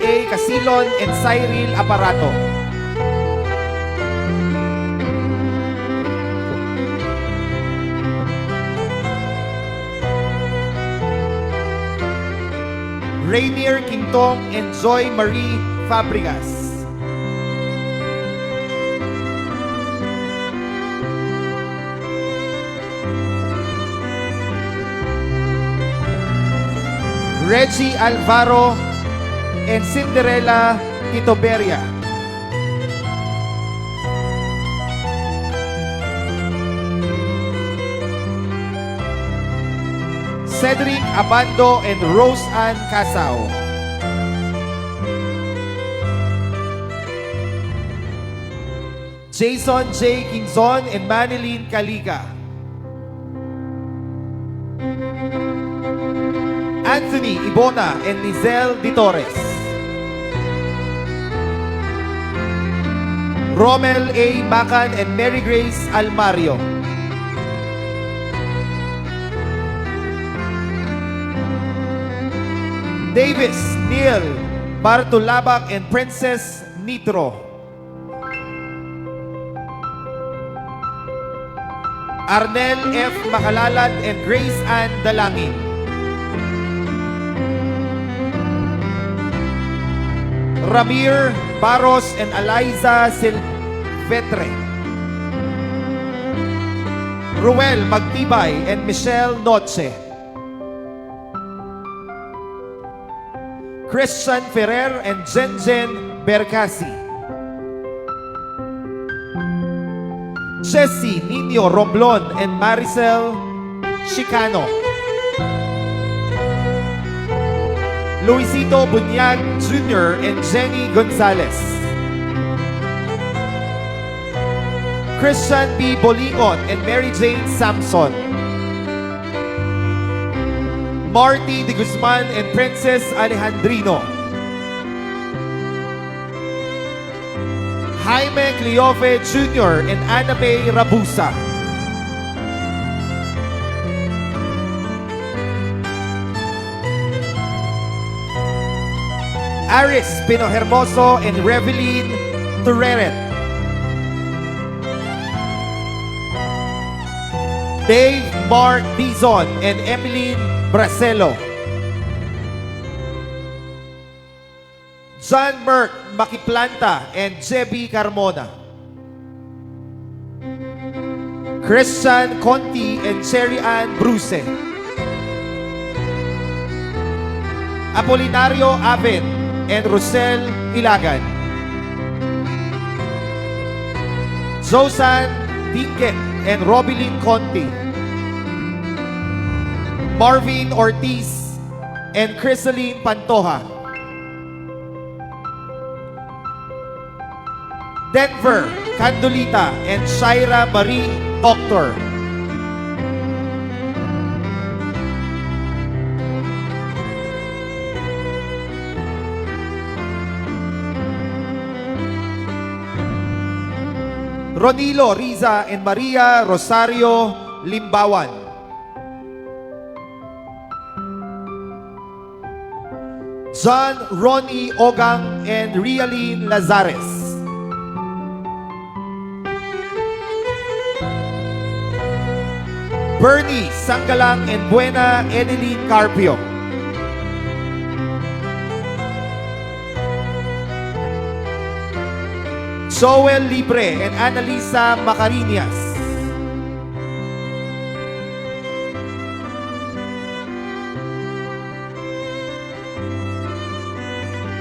A. Casilon and Cyril Aparato. Rainier Quintong and Joy Marie Fabregas. Reggie Alvaro and Cinderella Quitoberia. Cedric Abando and Rose Ann Casao. Jason J. Quinzon and Manilyn Caliga. Anthony Ibona and Lizelle Di Torres. Romel A. Macan and Mary Grace Almario. Davis Neil Bartolabak and Princess Nitro. Arnel F. Makalalad and Grace Ann Dalangin. Ramir Barros and Eliza Silvetre. Ruel Magtibay and Michelle Noche. Christian Ferrer and Jenjen Bercasi. Jesse Nino Romblon and Maricel Chicano. Luisito Bunyag Jr. and Jenny Gonzalez. Christian B. Bolingon and Mary Jane Samson. Marty de Guzman and Princess Alejandrino. Jaime Cleofe Jr. and Anna May Rabusa. Aris Pinohermoso and Reveline Tureret. Dave Mark Dizon and Emeline Bracelo. John Merck Makiplanta and Jebi Carmona. Christian Conti and Cherry Ann Bruce. Apolinario Aven and Rosel Ilagan. Zosan Dinket and Robilin Conti. Marvin Ortiz and Chrysaline Pantoja. Denver, Candolita, and Shaira Marie Doctor. Ronilo Riza and Maria Rosario Limbawan. John Ronnie Ogang and Rialine Lazares. Bernie Sanggalang and Buena Edeline Carpio. Joel Libre and Annalisa Macarinas.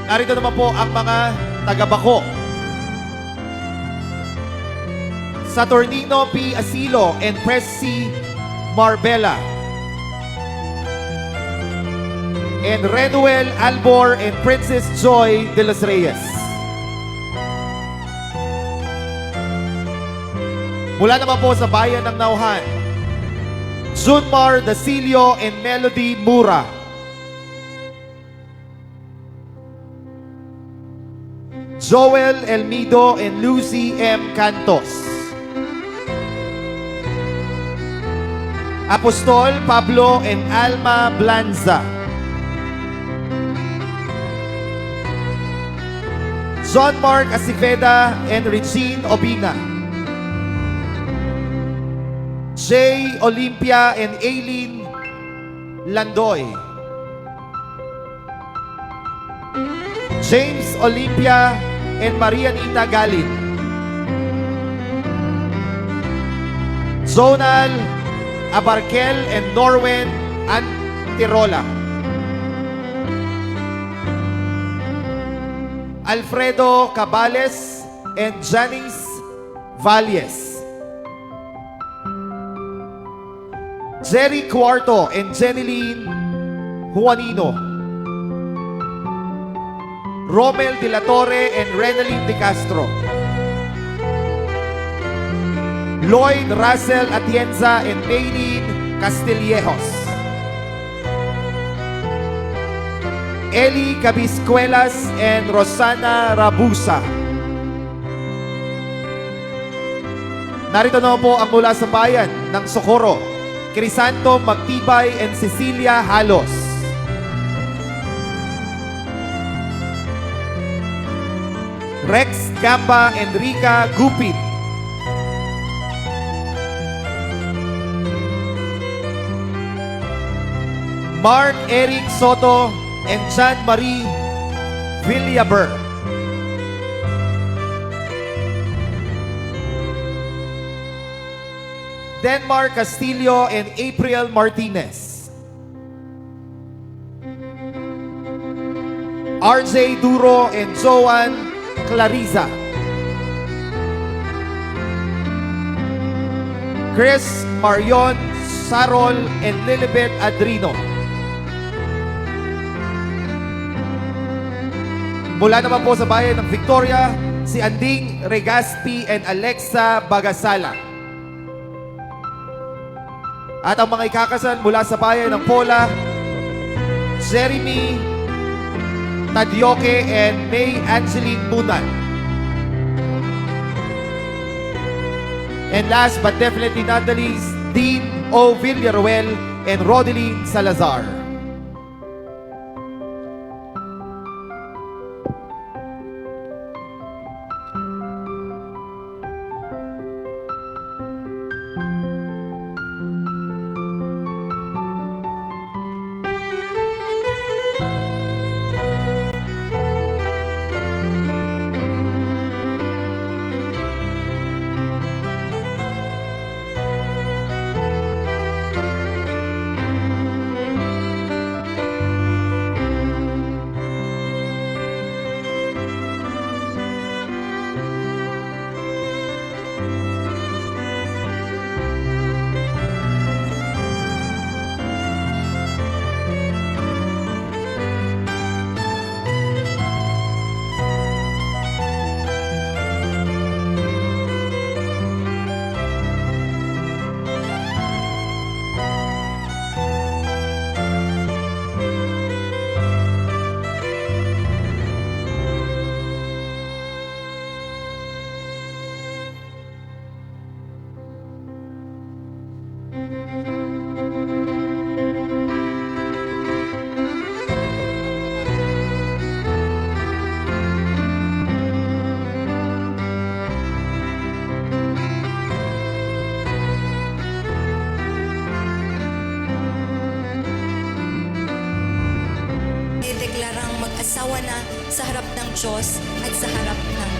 Narito naman po ang mga taga-bako. Saturnino P. Asilo and Presi Marbella. And Renuel Albor and Princess Joy de los Reyes. Mula naman po sa bayan ng Nauhan, Junmar Dasilio and Melody Mura. Joel Elmido and Lucy M. Cantos. Apostol Pablo and Alma Blanza. John Mark Aciveda and Regine Obina. Jay Olympia and Aileen Landoy. James Olympia and Marianita Galin. Zonal Abarkel and Norwen Antirola. Alfredo Cabales and Janice Valles. Jerry Cuarto and Jeneline Juanino. Romel De La Torre and Renaline De Castro. Lloyd Russell Atienza and Maylene Castillejos. Eli Cabiscuelas and Rosana Rabusa. Narito naman po ang mula sa bayan ng Socorro, Crisanto Magtibay and Cecilia Halos. Rex Gamba and Rica Gupit. Mark Eric Soto and Jean Marie Villaber. Denmark Castillo and April Martinez. RJ Duro and Joan Clariza. Chris Marion Sarol and Lilibet Adrino. Mula naman po sa bayan ng Victoria, si Anding Regaspi and Alexa Bagasala. At ang mga ikakasal mula sa bayan ng Pola, Jeremy Tadioke and May Angeline Bunan. And last but definitely not the least, Dean O. Villaruel and Rodeline Salazar. Mag-asawa na sa harap ng Diyos at sa harap ng